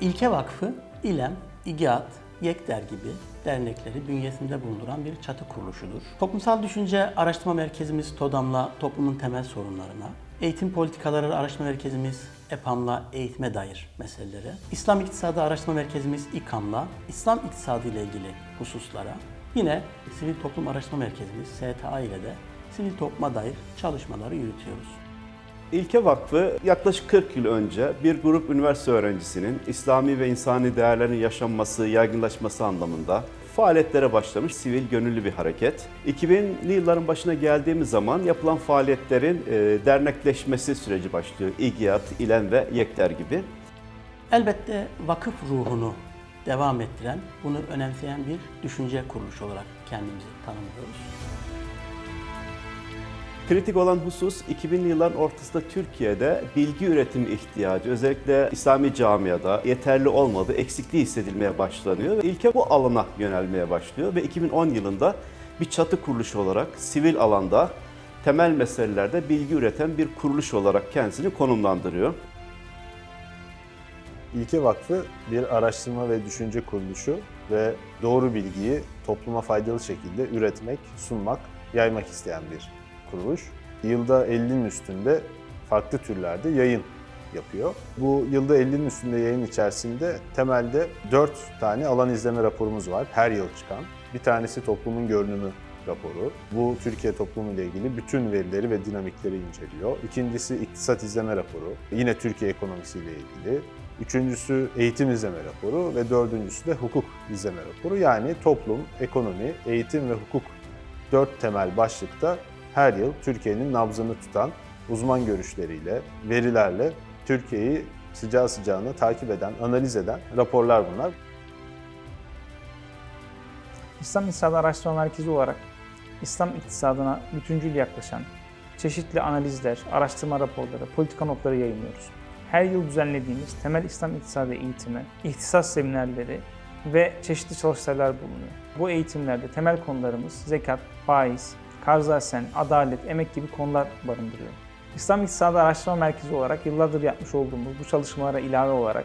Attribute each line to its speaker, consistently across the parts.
Speaker 1: İlke Vakfı, İLEM, İGİAD, YEKDER gibi dernekleri bünyesinde bulunduran bir çatı kuruluşudur. Toplumsal Düşünce Araştırma Merkezimiz TODAM'la toplumun temel sorunlarına, Eğitim Politikaları Araştırma Merkezimiz EPAM'la eğitime dair meselelere, İslam İktisadı Araştırma Merkezimiz İKAM'la İslam iktisadı ile ilgili hususlara, yine Sivil Toplum Araştırma Merkezimiz STA ile de sivil topluma dair çalışmaları yürütüyoruz.
Speaker 2: İlke Vakfı yaklaşık 40 yıl önce bir grup üniversite öğrencisinin İslami ve insani değerlerin yaşanması, yaygınlaşması anlamında faaliyetlere başlamış sivil gönüllü bir hareket. 2000'li yılların başına geldiğimiz zaman yapılan faaliyetlerin e, dernekleşmesi süreci başlıyor. İGİAD, İLEM ve YEKDER gibi.
Speaker 1: Elbette vakıf ruhunu devam ettiren, bunu önemseyen bir düşünce kuruluşu olarak kendimizi tanımlıyoruz.
Speaker 2: Kritik olan husus 2000'li yılların ortasında Türkiye'de bilgi üretimi ihtiyacı özellikle İslami camiada yeterli olmadığı, eksikliği hissedilmeye başlanıyor ve ilke bu alana yönelmeye başlıyor ve 2010 yılında bir çatı kuruluşu olarak sivil alanda temel meselelerde bilgi üreten bir kuruluş olarak kendisini konumlandırıyor.
Speaker 3: İlke Vakfı bir araştırma ve düşünce kuruluşu ve doğru bilgiyi topluma faydalı şekilde üretmek, sunmak, yaymak isteyen bir kuruluş. Yılda 50'nin üstünde farklı türlerde yayın yapıyor. Bu yılda 50'nin üstünde yayın içerisinde temelde 4 tane alan izleme raporumuz var her yıl çıkan. Bir tanesi toplumun görünümü raporu. Bu Türkiye toplumu ile ilgili bütün verileri ve dinamikleri inceliyor. İkincisi iktisat izleme raporu. Yine Türkiye ekonomisiyle ilgili. Üçüncüsü eğitim izleme raporu ve dördüncüsü de hukuk izleme raporu. Yani toplum, ekonomi, eğitim ve hukuk dört temel başlıkta her yıl Türkiye'nin nabzını tutan uzman görüşleriyle, verilerle Türkiye'yi sıcağı sıcağına takip eden, analiz eden raporlar bunlar.
Speaker 4: İslam İktisadı Araştırma Merkezi olarak İslam iktisadına bütüncül yaklaşan çeşitli analizler, araştırma raporları, politika notları yayınlıyoruz. Her yıl düzenlediğimiz temel İslam iktisadı eğitimi, ihtisas seminerleri ve çeşitli çalıştaylar bulunuyor. Bu eğitimlerde temel konularımız zekat, faiz, karzasen, adalet, emek gibi konular barındırıyor. İslam İktisadı Araştırma Merkezi olarak yıllardır yapmış olduğumuz bu çalışmalara ilave olarak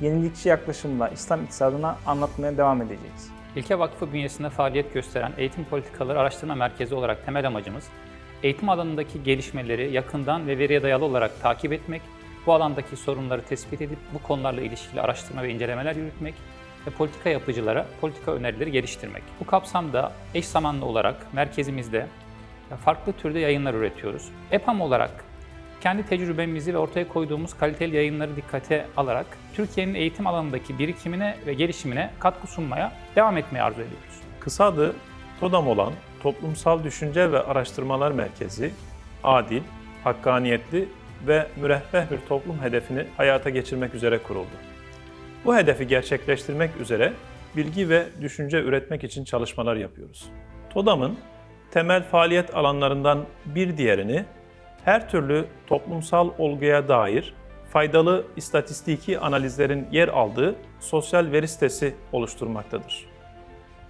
Speaker 4: yenilikçi yaklaşımla İslam iktisadına anlatmaya devam edeceğiz.
Speaker 5: İlke Vakfı bünyesinde faaliyet gösteren Eğitim Politikaları Araştırma Merkezi olarak temel amacımız, eğitim alanındaki gelişmeleri yakından ve veriye dayalı olarak takip etmek, bu alandaki sorunları tespit edip bu konularla ilişkili araştırma ve incelemeler yürütmek ve politika yapıcılara politika önerileri geliştirmek. Bu kapsamda eş zamanlı olarak merkezimizde farklı türde yayınlar üretiyoruz. EPAM olarak kendi tecrübemizi ve ortaya koyduğumuz kaliteli yayınları dikkate alarak Türkiye'nin eğitim alanındaki birikimine ve gelişimine katkı sunmaya devam etmeyi arzu ediyoruz.
Speaker 6: Kısa adı TODAM olan Toplumsal Düşünce ve Araştırmalar Merkezi, adil, hakkaniyetli ve müreffeh bir toplum hedefini hayata geçirmek üzere kuruldu. Bu hedefi gerçekleştirmek üzere bilgi ve düşünce üretmek için çalışmalar yapıyoruz. TODAM'ın temel faaliyet alanlarından bir diğerini her türlü toplumsal olguya dair faydalı istatistiki analizlerin yer aldığı sosyal veri sitesi oluşturmaktadır.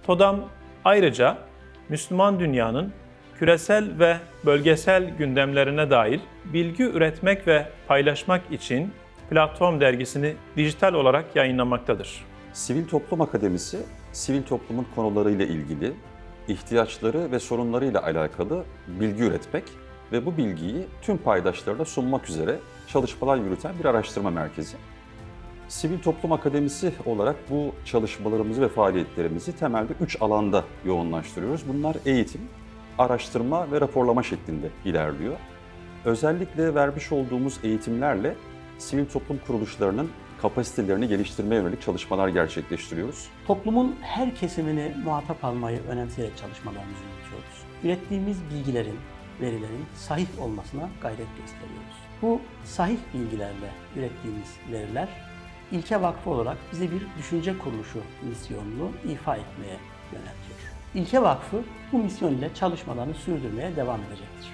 Speaker 6: TODAM ayrıca Müslüman dünyanın küresel ve bölgesel gündemlerine dair bilgi üretmek ve paylaşmak için Platform dergisini dijital olarak yayınlamaktadır.
Speaker 7: Sivil Toplum Akademisi, sivil toplumun konularıyla ilgili ihtiyaçları ve sorunlarıyla alakalı bilgi üretmek ve bu bilgiyi tüm paydaşlarına sunmak üzere çalışmalar yürüten bir araştırma merkezi. Sivil Toplum Akademisi olarak bu çalışmalarımızı ve faaliyetlerimizi temelde üç alanda yoğunlaştırıyoruz. Bunlar eğitim, araştırma ve raporlama şeklinde ilerliyor. Özellikle vermiş olduğumuz eğitimlerle sivil toplum kuruluşlarının kapasitelerini geliştirmeye yönelik çalışmalar gerçekleştiriyoruz.
Speaker 1: Toplumun her kesimini muhatap almayı önemseyerek çalışmalarımızı yürütüyoruz. Ürettiğimiz bilgilerin, verilerin sahih olmasına gayret gösteriyoruz. Bu sahih bilgilerle ürettiğimiz veriler İlke Vakfı olarak bize bir düşünce kuruluşu misyonunu ifa etmeye yöneltiyor. İlke Vakfı bu misyon ile çalışmalarını sürdürmeye devam edecektir.